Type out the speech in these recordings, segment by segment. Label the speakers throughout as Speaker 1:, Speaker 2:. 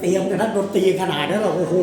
Speaker 1: เตรียมกระ
Speaker 2: ทั่งดนตรีขนาดนั้นหรอโอ้โห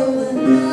Speaker 2: you.